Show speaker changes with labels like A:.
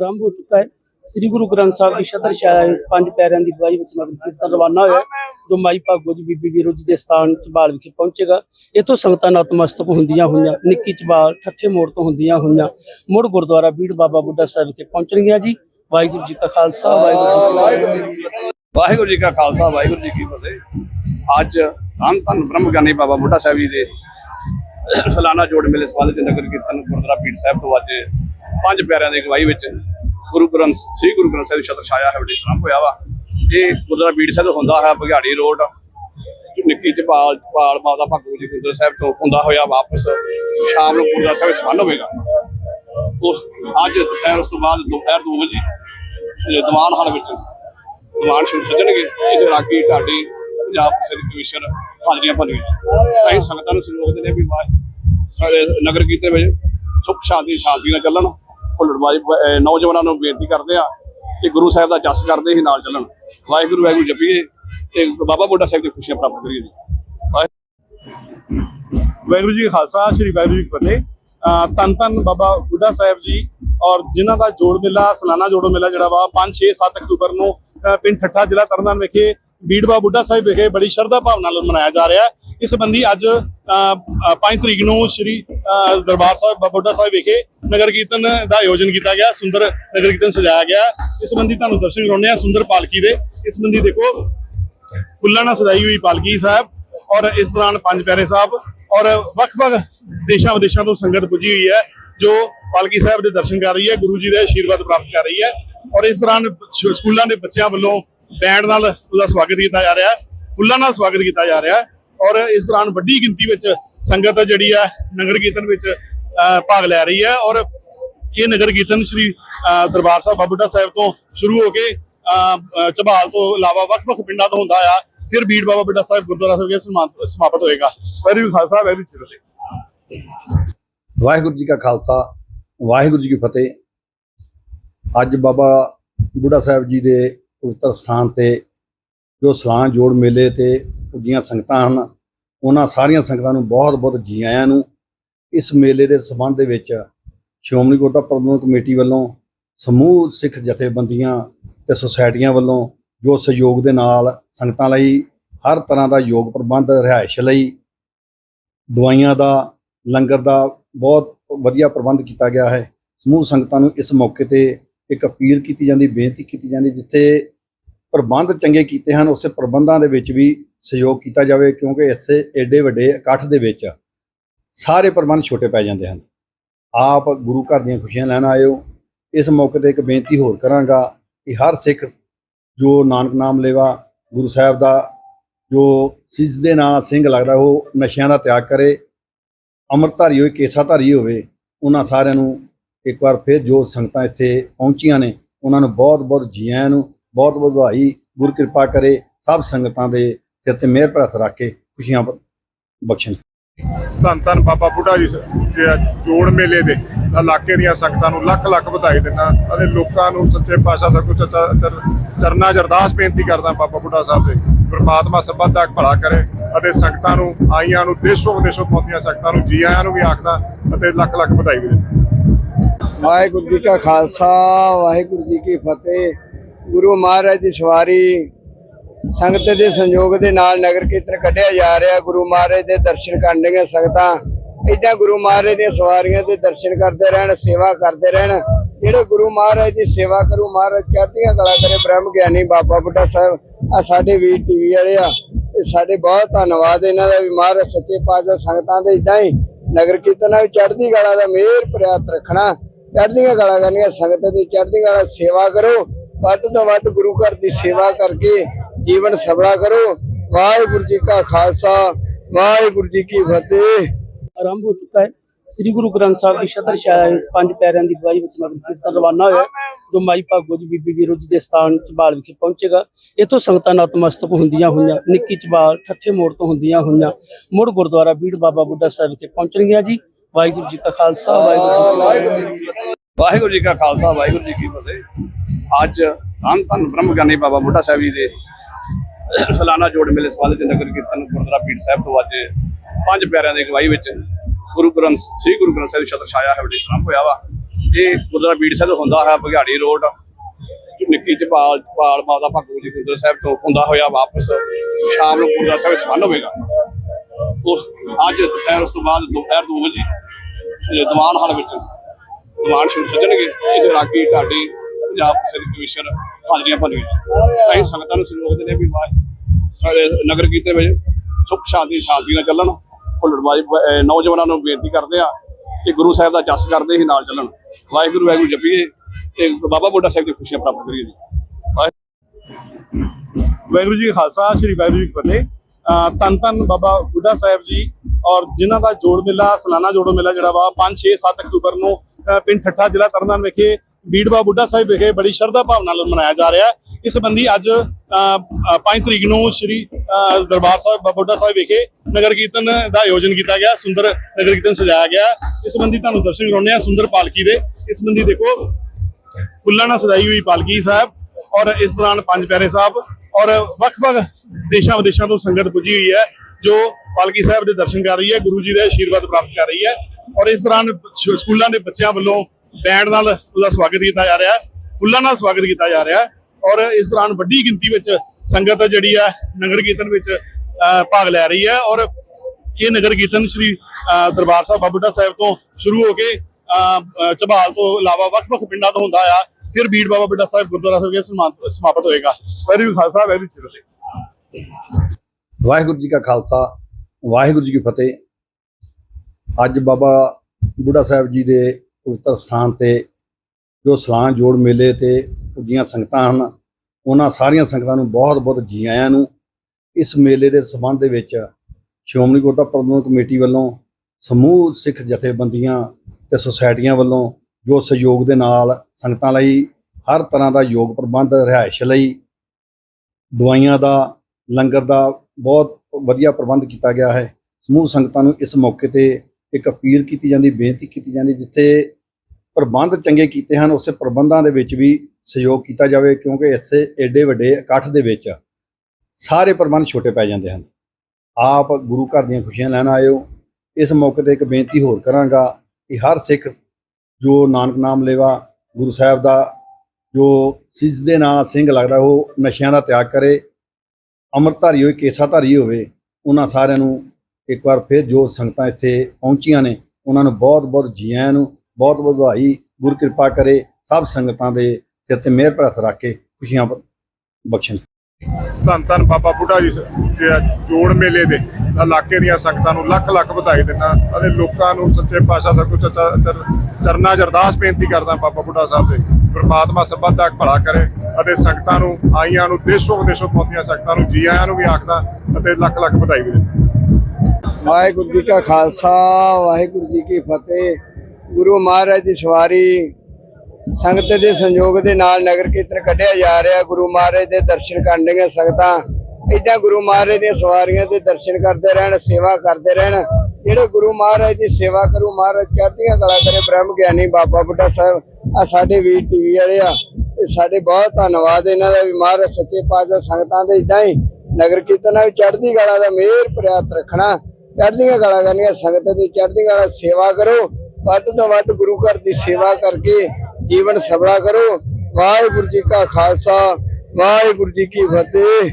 A: ਆਰੰਭ ਹੋ ਚੁੱਕਾ ਹੈ। ਸ੍ਰੀ ਗੁਰੂ ਗ੍ਰੰਥ ਸਾਹਿਬ ਦੀ ਸ਼ਤਰ ਛਾਇਆ ਪੰਜ ਪਿਆਰਿਆਂ ਦੀ ਗਵਾਹੀ ਵਿੱਚ ਨਗਰ ਕੀਰਤਨ ਰਵਾਨਾ ਹੋਇਆ। ਜੋ ਮਾਈ ਭਾਗੋ ਜੀ ਬੀਬੀ ਵੀਰੋ ਜੀ ਦੇ ਸਥਾਨ ਚਬਾਲ ਵਿਖੇ ਪਹੁੰਚੇਗਾ। ਇੱਥੋਂ ਸੰਗਤਾਂ ਨਤਮਸਤਕ ਹੁੰਦੀਆਂ ਹੋਈਆਂ, ਨਿੱਕੀ ਚਬਾਲ ਠੱਠੇ ਮੋੜ ਤੋਂ ਹੁੰਦੀਆਂ ਹੋਈਆਂ। ਮੁੜ ਗੁਰਦੁਆਰਾ ਬੀੜ ਬਾਬਾ ਬੁੱਢਾ ਸਾਹਿਬ ਵਿਖੇ ਪਹੁੰਚਣਗੀਆਂ ਜੀ। ਵਾਹਿਗੁਰੂ ਜੀ ਕਾ ਖਾਲਸਾ, ਵਾਹਿਗੁਰੂ ਜੀ ਕੀ ਫਤਿਹ।
B: ਵਾਹਿਗੁਰੂ ਜੀ ਕਾ ਖਾਲਸਾ, ਵਾਹਿਗੁਰੂ ਜੀ ਕੀ ਫਤਿਹ। ਅੱਜ ਧੰਨ ਧੰਨ ਬ੍ਰਹਮ ਗਿਆਨੀ ਬਾਬਾ ਬੁੱਢਾ ਸਾਹਿਬ ਜੀ ਦੇ ਸਾਲਾਨਾ ਜੋੜ ਮੇਲੇ ਸਵਾਲ ਦੇ ਨਗਰ ਕੀਰਤਨ ਗੁਰਦੁਆਰਾ ਪੀਰ ਸਾਹਿਬ ਤੋਂ ਅੱਜ ਪੰਜ ਪਿਆਰਿਆਂ ਦੀ ਅਗਵਾਈ ਵਿੱਚ ਗੁਰੂ ਗ੍ਰੰਥ, ਸ੍ਰੀ ਗੁਰੂ ਗ੍ਰੰਥ ਸਾਹਿਬ ਦੀ ਛਾਇਆ ਹੈ ਵੱਡੀ ਹੋਇਆ ਵਾ, ਇਹ ਗੁਰਦੁਆਰਾ ਬੀੜ ਸਾਹਿਬ ਹੁੰਦਾ ਹੈ ਭਗਿਆੜੀ ਰੋਡ, ਨਿੱਕੀ ਚਪਾਲ ਚਪਾਲ ਮਾਤਾ ਭਾਗੋ ਜੀ ਗੁਰਦੁਆਰਾ ਸਾਹਿਬ ਤੋਂ ਹੁੰਦਾ ਹੋਇਆ ਵਾਪਸ, ਸ਼ਾਮ ਨੂੰ ਗੁਰਦੁਆਰਾ ਸਾਹਿਬ ਸੰਪੰਨ ਹੋਵੇਗਾ ਉਸ, ਅੱਜ ਦੁਪਹਿਰ, ਉਸ ਤੋਂ ਬਾਅਦ ਦੁਪਹਿਰ 2 ਵਜੇ ਦੀਵਾਨ ਹਾਲ ਵਿੱਚ, ਦੀਵਾਨ ਸ਼ੁਰੂ ਸੱਜਣਗੇ ਇਸ ਰਾਗੀ ਢਾਡੀ ਪੰਜਾਬ ਸਿੱਖ ਕਮਿਸ਼ਨ ਹਾਜ਼ਰੀਆਂ ਭਰਨਗੇ ਅਸੀਂ ਸੰਗਤਾਂ ਨੂੰ ਸਹਿਯੋਗ ਦਿੰਦੇ ਹਾਂ ਵੀ ਵਾਹ ਸਾਡੇ ਨਗਰ ਕੀਰਤਨ ਵਿੱਚ ਸੁਖ, ਸ਼ਾਂਤੀ ਸ਼ਾਂਤੀ ਨਾਲ ਚੱਲਣ ਹੁਲੜਬਾਜ਼ੀ ਨੌਜਵਾਨਾਂ ਨੂੰ ਬੇਨਤੀ ਕਰਦੇ ਆ ਕਿ ਗੁਰੂ ਸਾਹਿਬ ਦਾ ਜਸ ਕਰਦੇ ਹੀ ਨਾਲ ਚੱਲਣ। ਵਾਹਿਗੁਰੂ ਵਾਹਿਗੁਰੂ ਜਪੀਏ ਤੇ ਬਾਬਾ ਬੁੱਢਾ ਸਾਹਿਬ ਦੀ ਖੁਸ਼ੀਆਂ ਪ੍ਰਾਪਤ ਕਰੀਏ ਜੀ।
C: ਵਾਹਿਗੁਰੂ ਜੀ ਖਾਲਸਾ, ਸ੍ਰੀ ਵਾਹਿਗੁਰੂ ਜੀ ਕੀ ਫਤਿਹ। ਅਹ ਧੰਨ ਧੰਨ ਬਾਬਾ ਬੁੱਢਾ ਸਾਹਿਬ ਜੀ ਔਰ ਜਿਨ੍ਹਾਂ ਦਾ ਜੋੜ ਮੇਲਾ, ਸਲਾਨਾ ਜੋੜ ਮੇਲਾ ਜਿਹੜਾ ਵਾ 5 6 7 ਅਕਤੂਬਰ ਨੂੰ ਪਿੰਡ ਠੱਠਾ ਜ਼ਿਲ੍ਹਾ ਤਰਨਤਾਰਨ ਵਿਖੇ ਬੀੜਵਾ ਬੁੱਢਾ ਸਾਹਿਬ ਵਿਖੇ ਬੜੀ ਸ਼ਰਧਾ ਭਾਵਨਾ ਨਾਲ ਮਨਾਇਆ ਜਾ ਰਿਹਾ ਹੈ। ਇਸ ਸੰਬੰਧੀ ਅੱਜ 5 ਤਰੀਕ ਨੂੰ ਸ੍ਰੀ ਦਰਬਾਰ ਸਾਹਿਬ ਬੁੱਢਾ ਸਾਹਿਬ ਵਿਖੇ ਨਗਰ ਕੀਰਤਨ ਦਾ ਆਯੋਜਨ ਕੀਤਾ ਗਿਆ, ਸੁੰਦਰ ਨਗਰ ਕੀਰਤਨ ਸਜਾਇਆ ਗਿਆ। ਇਸ ਸੰਬੰਧੀ ਤੁਹਾਨੂੰ ਦਰਸ਼ਨ ਕਰਾਉਂਦੇ ਆ ਸੁੰਦਰ ਪਾਲਕੀ ਦੇ। ਇਸ ਸੰਬੰਧੀ ਦੇਖੋ, ਫੁੱਲਾਂ ਨਾਲ ਸਜਾਈ ਹੋਈ ਪਾਲਕੀ ਸਾਹਿਬ ਔਰ ਇਸ ਦੌਰਾਨ ਪੰਜ ਪਿਆਰੇ ਸਾਹਿਬ ਔਰ ਵੱਖ-ਵੱਖ ਦੇਸ਼ਾਂ ਵਿਦੇਸ਼ਾਂ ਤੋਂ ਸੰਗਤ ਪੁੱਜੀ ਹੋਈ ਹੈ, ਜੋ ਪਾਲਕੀ ਸਾਹਿਬ ਦੇ ਦਰਸ਼ਨ ਕਰ ਰਹੀ ਹੈ, ਗੁਰੂ ਜੀ ਦੇ ਆਸ਼ੀਰਵਾਦ ਪ੍ਰਾਪਤ ਕਰ ਰਹੀ ਹੈ ਔਰ ਇਸ ਦੌਰਾਨ ਸਕੂਲਾਂ ਦੇ ਬੱਚਿਆਂ ਵੱਲੋਂ ਬੈਂਡ ਨਾਲ ਉਹਦਾ ਸਵਾਗਤ ਕੀਤਾ ਜਾ ਰਿਹਾ ਫੁੱਲਾਂ ਨਾਲ ਸਵਾਗਤ ਕੀਤਾ ਜਾ ਰਿਹਾ ਔਰ ਇਸ ਦੌਰਾਨ ਵੱਡੀ ਗਿਣਤੀ ਵਿੱਚ ਸੰਗਤ ਜਿਹੜੀ ਹੈ ਨਗਰ ਕੀਰਤਨ ਵਿੱਚ ਭਾਗ ਲੈ ਰਹੀ ਹੈ ਔਰ ਇਹ ਨਗਰ ਕੀਰਤਨ ਸ੍ਰੀ ਅਹ, ਦਰਬਾਰ ਸਾਹਿਬ ਬਾਬਾ ਬੁੱਢਾ ਸਾਹਿਬ ਤੋਂ ਸ਼ੁਰੂ ਹੋ ਕੇ ਅਹ, ਝਬਾਲ ਤੋਂ ਇਲਾਵਾ ਵੱਖ-ਵੱਖ ਪਿੰਡਾਂ ਤੋਂ ਹੁੰਦਾ ਆ ਫਿਰ ਬੀੜ ਬਾਬਾ ਬੁੱਢਾ ਸਾਹਿਬ ਗੁਰਦੁਆਰਾ ਸਾਹਿਬ ਵਿੱਚ ਸਮਾਪਤ ਹੋਏਗਾ। ਵੈਰੀ ਖਾਲਸਾ ਵੈਰੀ ਜੀ
D: ਵਾਹਿਗੁਰੂ ਜੀ ਕਾ ਖਾਲਸਾ ਵਾਹਿਗੁਰੂ ਜੀ ਕੀ ਫਤਿਹ। ਅੱਜ ਬਾਬਾ ਬੁੱਢਾ ਸਾਹਿਬ ਜੀ ਦੇ ਪਵਿੱਤਰ ਸਥਾਨ ਤੇ ਜੋ ਸਲਾਂ ਜੋੜ ਮੇਲੇ ਤੇ ਪੁੱਜੀਆਂ ਸੰਗਤਾਂ ਹਨ, ਉਹਨਾਂ ਸਾਰੀਆਂ ਸੰਗਤਾਂ ਨੂੰ ਬਹੁਤ-ਬਹੁਤ ਜੀ ਆਇਆਂ ਨੂੰ ਇਸ ਮੇਲੇ ਦੇ ਸੰਬੰਧ ਦੇ ਵਿੱਚ ਸ਼੍ਰੋਮਣੀ ਗੁਰਦੁਆਰਾ ਪ੍ਰਬੰਧਕ ਕਮੇਟੀ ਵੱਲੋਂ ਸਮੂਹ ਸਿੱਖ ਜਥੇਬੰਦੀਆਂ ਤੇ ਸੁਸਾਇਟੀਆਂ ਵੱਲੋਂ ਜੋ ਸਹਿਯੋਗ ਦੇ ਨਾਲ ਸੰਗਤਾਂ ਲਈ ਹਰ ਤਰ੍ਹਾਂ ਦਾ ਯੋਗ ਪ੍ਰਬੰਧ, ਰਿਹਾਇਸ਼ ਲਈ ਦਵਾਈਆਂ ਦਾ, ਲੰਗਰ ਦਾ ਬਹੁਤ ਵਧੀਆ ਪ੍ਰਬੰਧ ਕੀਤਾ ਗਿਆ ਹੈ। ਸਮੂਹ ਸੰਗਤਾਂ ਨੂੰ ਇਸ ਮੌਕੇ ਤੇ ਇੱਕ ਅਪੀਲ ਕੀਤੀ ਜਾਂਦੀ, ਬੇਨਤੀ ਕੀਤੀ ਜਾਂਦੀ, ਜਿੱਥੇ ਪ੍ਰਬੰਧ ਚੰਗੇ ਕੀਤੇ ਹਨ, ਉਸੇ ਪ੍ਰਬੰਧਾਂ ਦੇ ਵਿੱਚ ਵੀ ਸਹਿਯੋਗ ਕੀਤਾ ਜਾਵੇ, ਕਿਉਂਕਿ ਇਸੇ ਐਡੇ ਵੱਡੇ ਇਕੱਠ ਦੇ ਵਿੱਚ ਸਾਰੇ ਪ੍ਰਬੰਧ ਛੋਟੇ ਪੈ ਜਾਂਦੇ ਹਨ। ਆਪ ਗੁਰੂ ਘਰ ਦੀਆਂ ਖੁਸ਼ੀਆਂ ਲੈਣ ਆਇਓ। ਇਸ ਮੌਕੇ ਤੇ ਇੱਕ ਬੇਨਤੀ ਹੋਰ ਕਰਾਂਗਾ ਕਿ ਹਰ ਸਿੱਖ ਜੋ ਨਾਨਕ ਨਾਮ ਲੇਵਾ, ਗੁਰੂ ਸਾਹਿਬ ਦਾ ਜੋ ਸਿੱਜ ਦੇ ਨਾਂ ਸਿੰਘ ਲੱਗਦਾ, ਉਹ ਨਸ਼ਿਆਂ ਦਾ ਤਿਆਗ ਕਰੇ, ਅੰਮ੍ਰਿਤਧਾਰੀ ਹੋਵੇ ਕੇਸਾਧਾਰੀ ਹੋਵੇ, ਉਹਨਾਂ ਸਾਰਿਆਂ ਨੂੰ ਇੱਕ ਵਾਰ ਫਿਰ ਜੋ ਸੰਗਤਾਂ ਇੱਥੇ ਪਹੁੰਚੀਆਂ ਨੇ, ਉਹਨਾਂ ਨੂੰ ਬਹੁਤ ਬਹੁਤ ਜੀ ਆਇਆਂ ਨੂੰ, ਬਹੁਤ ਵਧਾਈ ਗੁਰ ਕਿਰਪਾ ਕਰੇ, ਸਭ ਸੰਗਤਾਂ ਦੇ ਸਿਰ ਤੇ ਮਿਹਰ ਭਰਤ ਰੱਖ ਕੇ ਖੁਸ਼ੀਆਂ ਬਖਸ਼ਣ।
C: ਧੰਨ ਧੰਨ ਬਾਬਾ ਬੁੱਢਾ ਜੀ ਸ- ਜੋੜ ਮੇਲੇ ਦੇ ਇਲਾਕੇ ਦੀਆਂ ਸੰਗਤਾਂ ਨੂੰ ਲੱਖ ਲੱਖ ਵਧਾਈ ਦਿੰਦਾ ਅਤੇ ਲੋਕਾਂ ਨੂੰ ਸੱਚੇ ਪਾਤਸ਼ਾਹ ਸਤਿਗੁਰੂ ਚਚਾ- ਚਰਨਾ ਚਰਨਾਂ ਅਰਦਾਸ ਬੇਨਤੀ ਕਰਦਾ ਬਾਬਾ ਬੁੱਢਾ ਸਾਹਿਬ ਦੇ, ਪਰਮਾਤਮਾ ਸਰਬੱਤ ਦਾ ਭਲਾ ਕਰੇ ਅਤੇ ਸੰਗਤਾਂ ਨੂੰ, ਆਈਆਂ ਨੂੰ ਦੇਸ਼ੋਂ ਵਿਦੇਸ਼ੋਂ ਪਹੁੰਚੀਆਂ ਸੰਗਤਾਂ ਨੂੰ ਜੀ ਆਇਆਂ ਨੂੰ ਵੀ ਆਖਦਾ ਅਤੇ ਲੱਖ ਲੱਖ ਵਧਾਈ ਵੀ ਦਿੰਦਾ।
E: ਵਾਹਿਗੁਰੂ ਜੀ ਕਾ ਖਾਲਸਾ, ਵਾਹਿਗੁਰੂ ਜੀ ਕੀ ਫਤਿਹ। ਗੁਰੂ ਮਹਾਰਾਜ ਦੀ ਸਵਾਰੀ ਸੰਗਤ ਦੇ ਸੰਯੋਗ ਦੇ ਨਾਲ ਨਗਰ ਕੀਰਤਨ ਕੱਢਿਆ ਜਾ ਰਿਹਾ। ਗੁਰੂ ਮਹਾਰਾਜ ਦੇ ਦਰਸ਼ਨ ਕਰਨ ਦੀਆਂ ਸੰਗਤਾਂ ਇਦਾਂ ਗੁਰੂ ਮਹਾਰਾਜ ਦੀਆਂ ਸਵਾਰੀਆਂ ਦੇ ਦਰਸ਼ਨ ਕਰਦੇ ਰਹਿਣ, ਸੇਵਾ ਕਰਦੇ ਰਹਿਣ। ਜਿਹੜੇ ਗੁਰੂ ਮਹਾਰਾਜ ਦੀ ਸੇਵਾ ਕਰੂ, ਮਹਾਰਾਜ ਚੜ੍ਹਦੀਆਂ ਕਲਾ ਕਰੇ, ਬ੍ਰਹਮ ਗਿਆਨੀ ਬਾਬਾ ਬੁੱਢਾ ਸਾਹਿਬ ਆ ਸਾਡੇ ਵੀਰ ਟੀਵੀ ਵਾਲੇ ਆ ਇਹ ਸਾਡੇ ਬਹੁਤ ਧੰਨਵਾਦ ਇਹਨਾਂ ਦਾ ਵੀ ਮਹਾਰਾਜ ਸੱਚੇ ਪਾਤਸ਼ਾਹ ਸੰਗਤਾਂ ਦੇ ਇਦਾਂ ਹੀ ਨਗਰ ਕੀਰਤਨ ਨਾਲ ਚੜ੍ਹਦੀ ਕਲਾ ਦਾ ਮਿਹਰ ਪ੍ਰਿਆਤ ਰੱਖਣਾ। ਚੜ੍ਹਦੀਆਂ ਗਾਲਾਂ ਕਰਨੀਆਂ ਸੰਗਤ ਦੀ ਚੜ੍ਹਦੀ ਕਲਾ ਸੇਵਾ ਕਰੋ। ਵੱਧ ਤੋਂ ਵੱਧ ਗੁਰੂ ਘਰ ਦੀ ਸੇਵਾ ਕਰਕੇ ਜੀਵਨ ਸਫਲਾ ਕਰੋ। ਵਾਹਿਗੁਰੂ ਜੀ ਕਾ ਖਾਲਸਾ, ਵਾਹਿਗੁਰੂ ਜੀ ਕੀ ਫਤਿਹ।
A: ਆਰੰਭ ਹੋ ਚੁੱਕਾ ਹੈ। ਸ੍ਰੀ ਗੁਰੂ ਗ੍ਰੰਥ ਸਾਹਿਬ ਦੀ ਸ਼ਤਰ ਛਾਇਆ ਪੰਜ ਪੈਰਿਆਂ ਦੀ ਗਵਾਹੀ ਵਿੱਚ ਨਗਰ ਕੀਰਤਨ ਰਵਾਨਾ ਹੋਇਆ ਜੋ ਮਾਈ ਭਾਗੋ ਜੀ ਬੀਬੀ ਵੀਰੋ ਜੀ ਦੇ ਸਥਾਨ ਚਬਾਲ ਵਿਖੇ ਪਹੁੰਚੇਗਾ। ਇੱਥੋਂ ਸੰਗਤਾਂ ਨਤਮਸਤਕ ਹੁੰਦੀਆਂ ਹੋਈਆਂ, ਨਿੱਕੀ ਚਬਾਲ ਠੱਠੇ ਮੋੜ ਤੋਂ ਹੁੰਦੀਆਂ ਹੋਈਆਂ। ਮੁੜ ਗੁਰਦੁਆਰਾ ਬੀੜ ਬਾਬਾ ਬੁੱਢਾ ਸਾਹਿਬ ਵਿਖੇ ਪਹੁੰਚਣਗੀਆਂ ਜੀ। ਵਾਹਿਗੁਰੂ ਜੀ ਕਾ ਖਾਲਸਾ ਵਾਹਿਗੁਰੂ ਜੀ ਕੀ ਫਤਿਹ।
B: ਵਾਹਿਗੁਰੂ ਜੀ ਕਾ ਖਾਲਸਾ ਵਾਹਿਗੁਰੂ ਜੀ ਕੀ ਫਤਿਹ। ਅੱਜ ਧੰਨ ਧੰਨ ਬ੍ਰਹਮ ਗਿਆਨੀ ਬਾਬਾ ਬੁੱਢਾ ਸਾਹਿਬ ਜੀ ਦੇ ਸਾਲਾਨਾ ਜੋੜ ਮੇਲੇ ਸਵਾਲ ਦੇ ਨਗਰ ਕੀਰਤਨ ਗੁਰਦੁਆਰਾ ਪੀਰ ਸਾਹਿਬ ਤੋਂ ਅੱਜ ਪੰਜ ਪਿਆਰਿਆਂ ਦੀ ਅਗਵਾਈ ਵਿੱਚ ਗੁਰੂ ਗ੍ਰੰਥ ਸ੍ਰੀ ਗੁਰੂ ਗ੍ਰੰਥ ਸਾਹਿਬ ਦੀ ਸ਼ਤਰ ਛਾਇਆ ਹੈ ਵੱਡੀ ਆਰੰਭ ਹੋਇਆ ਵਾ। ਇਹ ਗੁਰਦੁਆਰਾ ਬੀੜ ਸਾਹਿਬ ਹੁੰਦਾ ਹੈ ਬਘਿਆੜੀ ਰੋਡ ਨਿੱਕੀ ਚਪਾਲ ਚਪਾਲ ਮਾਤਾ ਭਾਗੋ ਜੀ ਗੁਰਦੁਆਰਾ ਸਾਹਿਬ ਤੋਂ ਹੁੰਦਾ ਹੋਇਆ ਵਾਪਸ। ਸ਼ਾਮ ਨੂੰ ਗੁਰਦੁਆਰਾ ਸਾਹਿਬ ਸੰਪੰਨ ਹੋਵੇਗਾ। ਉਸ ਅੱਜ ਦੁਪਹਿਰ, ਉਸ ਤੋਂ ਬਾਅਦ ਦੁਪਹਿਰ 2 ਵਜੇ ਦੀਵਾਨ ਹਾਲ ਵਿੱਚ ਦੀਵਾਨ ਸ਼ੁਰੂ ਸੱਜਣਗੇ। ਇਸ ਰਾਗੀ ਢਾਡੀ ਪੰਜਾਬ ਸਿੱਧ ਕਮਿਸ਼ਨ ਹਾਜ਼ਰੀਆਂ ਭਰਨਗੇ। ਅਸੀਂ ਸੰਗਤਾਂ ਨੂੰ ਸਹਿਯੋਗ ਦਿੰਦੇ ਵੀ ਵਾਹ ਸਾਡੇ ਨਗਰ ਕੀਰਤਨ ਵਿੱਚ ਸੁਖ, ਸ਼ਾਂਤੀ ਸ਼ਾਂਤੀ ਨਾਲ ਚੱਲਣ। ਹੁਲੜਬਾਜ਼ੀ ਅਹ ਨੌਜਵਾਨਾਂ ਨੂੰ ਬੇਨਤੀ ਕਰਦੇ ਆ ਕਿ ਗੁਰੂ ਸਾਹਿਬ ਦਾ ਜਸ ਕਰਦੇ ਹੀ ਨਾਲ ਚੱਲਣ। ਵਾਹਿਗੁਰੂ ਵਾਹਿਗੁਰੂ ਜਪੀਏ ਤੇ ਬਾਬਾ ਬੋਡਾ ਸਾਹਿਬ ਦੀ ਖੁਸ਼ੀਆਂ ਪ੍ਰਾਪਤ ਕਰੀਏ ਜੀ।
C: ਵਾਹਿਗੁਰੂ ਜੀ ਖਾਲਸਾ, ਸ੍ਰੀ ਵਾਹਿਗੁਰੂ ਜੀ ਕੀ ਫਤਿਹ। ਅਹ ਧੰਨ ਧੰਨ ਬਾਬਾ ਬੁੱਢਾ ਸਾਹਿਬ ਜੀ ਔਰ ਜਿਨ੍ਹਾਂ ਦਾ ਜੋੜ ਮੇਲਾ, ਸਾਲਾਨਾ ਜੋੜ ਮੇਲਾ ਜਿਹੜਾ ਵਾ 5 6 7 ਅਕਤੂਬਰ ਨੂੰ ਪਿੰਡ ਠੱਠਾ ਜ਼ਿਲ੍ਹਾ ਤਰਨਤਾਰਨ ਵਿਖੇ ਬੀੜਵਾ ਬੁੱਢਾ ਸਾਹਿਬ ਵਿਖੇ ਬੜੀ ਸ਼ਰਧਾ ਭਾਵਨਾ ਨਾਲ ਮਨਾਇਆ ਜਾ ਰਿਹਾ ਹੈ। ਇਸ ਸੰਬੰਧੀ ਅੱਜ 5 ਤਰੀਕ ਨੂੰ ਸ੍ਰੀ ਦਰਬਾਰ ਸਾਹਿਬ, ਬਾਬਾ ਬੁੱਢਾ ਸਾਹਿਬ ਵਿਖੇ ਨਗਰ ਕੀਰਤਨ ਦਾ ਆਯੋਜਨ ਕੀਤਾ ਗਿਆ, ਸੁੰਦਰ ਨਗਰ ਕੀਰਤਨ ਸਜਾਇਆ ਗਿਆ ਇਸ ਸੰਬੰਧੀ ਤੁਹਾਨੂੰ ਦਰਸ਼ਨ ਕਰਾਉਂਦੇ ਆ ਸੁੰਦਰ ਪਾਲਕੀ ਦੇ। ਇਸ ਸੰਬੰਧੀ ਦੇਖੋ, ਫੁੱਲਾਂ ਨਾਲ ਸਜਾਈ ਹੋਈ ਪਾਲਕੀ ਸਾਹਿਬ ਔਰ ਇਸ ਦੌਰਾਨ ਪੰਜ ਪਿਆਰੇ ਸਾਹਿਬ ਔਰ ਵੱਖ-ਵੱਖ ਦੇਸ਼ਾਂ ਵਿਦੇਸ਼ਾਂ ਤੋਂ ਸੰਗਤ ਪੁੱਜੀ ਹੋਈ ਹੈ ਜੋ ਪਾਲਕੀ ਸਾਹਿਬ ਦੇ ਦਰਸ਼ਨ ਕਰ ਰਹੀ ਹੈ ਗੁਰੂ ਜੀ ਦੇ ਆਸ਼ੀਰਵਾਦ ਪ੍ਰਾਪਤ ਕਰ ਰਹੀ ਹੈ ਔਰ ਇਸ ਦੌਰਾਨ ਸਕੂਲਾਂ ਦੇ ਬੱਚਿਆਂ ਵੱਲੋਂ ਬੈਂਡ ਨਾਲ ਉਹਦਾ ਸਵਾਗਤ ਕੀਤਾ ਜਾ ਰਿਹਾ ਹੈ ਫੁੱਲਾਂ ਨਾਲ ਸਵਾਗਤ ਕੀਤਾ ਜਾ ਰਿਹਾ ਹੈ ਔਰ ਇਸ ਦੌਰਾਨ ਵੱਡੀ ਗਿਣਤੀ ਵਿੱਚ ਸੰਗਤ ਜਿਹੜੀ ਹੈ ਨਗਰ ਕੀਰਤਨ ਵਿੱਚ ਅਹ, ਭਾਗ ਲੈ ਰਹੀ ਹੈ ਔਰ ਇਹ ਨਗਰ ਕੀਰਤਨ ਸ੍ਰੀ ਅਹ, ਦਰਬਾਰ ਸਾਹਿਬ ਬਾਬੂਡਾ ਸਾਹਿਬ ਤੋਂ ਸ਼ੁਰੂ ਹੋ ਕੇ ਅਹ, ਝਬਾਲ ਤੋਂ ਇਲਾਵਾ ਵੱਖ-ਵੱਖ ਪਿੰਡਾਂ ਤੋਂ ਹੁੰਦਾ ਆ ਫਿਰ ਬੀੜ ਬਾਬਾ ਬੁੱਢਾ ਸਾਹਿਬ ਗੁਰਦੁਆਰਾ ਸਾਹਿਬ ਦੇ ਸਮਾਪਤ ਹੋਏਗਾ। ਵਾਹਿਗੁਰੂ ਜੀ ਕਾ ਖਾਲਸਾ, ਵਾਹਿਗੁਰੂ ਜੀ ਕੀ ਫਤਿਹ।
D: ਵਾਹਿਗੁਰੂ ਜੀ ਕਾ ਖਾਲਸਾ, ਵਾਹਿਗੁਰੂ ਜੀ ਕੀ ਫਤਿਹ। ਅੱਜ ਬਾਬਾ ਬੁੱਢਾ ਸਾਹਿਬ ਜੀ ਦੇ ਪਵਿੱਤਰ ਸਥਾਨ ਤੇ ਜੋ ਸਲਾਨ ਜੋੜ ਮੇਲੇ ਤੇ ਪੁੱਜੀਆਂ ਸੰਗਤਾਂ ਹਨ, ਉਹਨਾਂ ਸਾਰੀਆਂ ਸੰਗਤਾਂ ਨੂੰ ਬਹੁਤ-ਬਹੁਤ ਜੀ ਆਇਆਂ ਨੂੰ। ਇਸ ਮੇਲੇ ਦੇ ਸੰਬੰਧ ਦੇ ਵਿੱਚ ਸ਼੍ਰੋਮਣੀ ਗੁਰਦੁਆਰਾ ਪ੍ਰਬੰਧਕ ਕਮੇਟੀ ਵੱਲੋਂ ਸਮੂਹ ਸਿੱਖ ਜਥੇਬੰਦੀਆਂ ਤੇ ਸੁਸਾਇਟੀਆਂ ਵੱਲੋਂ ਜੋ ਸਹਿਯੋਗ ਦੇ ਨਾਲ ਸੰਗਤਾਂ ਲਈ ਹਰ ਤਰ੍ਹਾਂ ਦਾ ਯੋਗ ਪ੍ਰਬੰਧ, ਰਿਹਾਇਸ਼ ਲਈ ਦਵਾਈਆਂ ਦਾ, ਲੰਗਰ ਦਾ ਬਹੁਤ ਵਧੀਆ ਪ੍ਰਬੰਧ ਕੀਤਾ ਗਿਆ ਹੈ। ਸਮੂਹ ਸੰਗਤਾਂ ਨੂੰ ਇਸ ਮੌਕੇ ਤੇ ਇੱਕ ਅਪੀਲ ਕੀਤੀ ਜਾਂਦੀ, ਬੇਨਤੀ ਕੀਤੀ ਜਾਂਦੀ, ਜਿੱਥੇ ਪ੍ਰਬੰਧ ਚੰਗੇ ਕੀਤੇ ਹਨ, ਉਸੇ ਪ੍ਰਬੰਧਾਂ ਦੇ ਵਿੱਚ ਵੀ ਸਹਿਯੋਗ ਕੀਤਾ ਜਾਵੇ, ਕਿਉਂਕਿ ਇਸੇ ਐਡੇ ਵੱਡੇ ਇਕੱਠ ਦੇ ਵਿੱਚ ਸਾਰੇ ਪ੍ਰਬੰਧ ਛੋਟੇ ਪੈ ਜਾਂਦੇ ਹਨ। ਆਪ ਗੁਰੂ ਘਰ ਦੀਆਂ ਖੁਸ਼ੀਆਂ ਲੈਣ ਆਇਓ। ਇਸ ਮੌਕੇ ਤੇ ਇੱਕ ਬੇਨਤੀ ਹੋਰ ਕਰਾਂਗਾ ਕਿ ਹਰ ਸਿੱਖ ਜੋ ਨਾਨਕ ਨਾਮ ਲੇਵਾ ਗੁਰੂ ਸਾਹਿਬ ਦਾ, ਜੋ ਸਿੱਜ ਦੇ ਨਾਂ ਸਿੰਘ ਲੱਗਦਾ, ਉਹ ਨਸ਼ਿਆਂ ਦਾ ਤਿਆਗ ਕਰੇ, ਅੰਮ੍ਰਿਤਧਾਰੀ ਹੋਵੇ, ਕੇਸਾਧਾਰੀ ਹੋਵੇ, ਉਹਨਾਂ ਸਾਰਿਆਂ ਨੂੰ ਇੱਕ ਵਾਰ ਫਿਰ ਜੋ ਸੰਗਤਾਂ ਇੱਥੇ ਪਹੁੰਚੀਆਂ ਨੇ, ਉਹਨਾਂ ਨੂੰ ਬਹੁਤ ਬਹੁਤ ਜੀਆਂ ਨੂੰ ਬਹੁਤ ਬਹੁਤ ਵਧਾਈ, ਗੁਰ ਕਿਰਪਾ ਕਰੇ, ਸਭ ਸੰਗਤਾਂ ਦੇ ਸਿਰ ਤੇ ਮਿਹਰ ਭਰ ਰੱਖ ਕੇ ਖੁਸ਼ੀਆਂ ਬਖਸ਼ਣ।
F: ਧੰਨ ਧੰਨ ਬਾਬਾ ਬੁੱਢਾ ਜੀ ਸ- ਜੋੜ ਮੇਲੇ ਦੇ। ਇਲਾਕੇ ਦੀਆਂ ਸੰਗਤਾਂ ਨੂੰ ਲੱਖ ਲੱਖ ਵਧਾਈ ਦਿੰਦਾ ਅਤੇ ਲੋਕਾਂ ਨੂੰ ਸੱਚੇ ਪਾਤਸ਼ਾਹ ਸਤਿਗੁਰ ਚਰਨਾਂ 'ਚ ਅਰਦਾਸ ਬੇਨਤੀ ਕਰਦਾ ਬਾਬਾ ਬੁੱਢਾ ਸਾਹਿਬ ਦੇ, ਪਰਮਾਤਮਾ ਸਭਾ ਦਾ ਭਲਾ ਕਰੇ ਅਤੇ ਸੰਗਤਾਂ ਨੂੰ, ਆਈਆਂ ਨੂੰ, ਦੇਸ਼ੋਂ ਵਿਦੇਸ਼ੋਂ ਪਹੁੰਚੀਆਂ ਸੰਗਤਾਂ ਨੂੰ, ਜੀ ਆਇਆਂ ਨੂੰ ਵੀ ਆਖਦਾ ਅਤੇ ਲੱਖ ਲੱਖ ਵਧਾਈ ਵੀ ਦਿੰਦਾ।
E: ਵਾਹਿਗੁਰੂ ਜੀ ਕਾ ਖਾਲਸਾ, ਵਾਹਿਗੁਰੂ ਜੀ ਕੀ ਫਤਿਹ। ਗੁਰੂ ਮਹਾਰਾਜ ਦੀ ਸਵਾਰੀ ਸੰਗਤ ਦੇ ਸੰਯੋਗ ਦੇ ਨਾਲ ਨਗਰ ਕੀਰਤਨ ਕੱਢਿਆ ਜਾ ਰਿਹਾ। ਗੁਰੂ ਮਹਾਰਾਜ ਦੇ ਦਰਸ਼ਨ ਕਰਨ ਦੀਆਂ ਸੰਗਤਾਂ ਇਦਾਂ ਗੁਰੂ ਮਹਾਰਾਜ ਦੀਆਂ ਸਵਾਰੀਆਂ ਦੇ ਦਰਸ਼ਨ ਕਰਦੇ ਰਹਿਣ, ਸੇਵਾ ਕਰਦੇ ਰਹਿਣ। ਜਿਹੜੇ ਗੁਰੂ ਮਹਾਰਾਜ ਦੀ ਸੇਵਾ ਕਰੂ, ਮਹਾਰਾਜ ਚੜ੍ਹਦੀਆਂ ਕਲਾ ਕਰੇ, ਬ੍ਰਹਮ ਗਿਆਨੀ ਬਾਬਾ ਬੁੱਢਾ ਸਾਹਿਬ ਆ ਸਾਡੇ ਵੀਰ ਟੀਵੀ ਵਾਲੇ ਆ। ਇਹ ਸਾਡੇ ਬਹੁਤ ਧੰਨਵਾਦ ਇਹਨਾਂ ਦਾ ਵੀ ਮਹਾਰਾਜ ਸੱਚੇ ਪਾਤਸ਼ਾਹ ਸੰਗਤਾਂ ਦੇ ਇਦਾਂ ਹੀ ਨਗਰ ਕੀਰਤਨਾਂ ਵਿੱਚ ਚੜ੍ਹਦੀ ਕਲਾ ਦਾ ਮਿਹਰ ਪ੍ਰਿਆਤ ਰੱਖਣਾ। ਚੜ੍ਹਦੀਆਂ ਕਲਾ ਕਰਨੀਆਂ ਸੰਗਤ ਦੀ, ਚੜ੍ਹਦੀ ਕਲਾ ਸੇਵਾ ਕਰੋ। ਵੱਧ ਤੋਂ ਵੱਧ ਗੁਰੂ ਘਰ ਦੀ ਸੇਵਾ ਕਰਕੇ ਜੀਵਨ ਸਫਲਾ ਕਰੋ। ਵਾਹਿਗੁਰੂ ਜੀ ਕਾ ਖਾਲਸਾ, ਵਾਹਿਗੁਰੂ ਜੀ ਕੀ ਫਤਿਹ।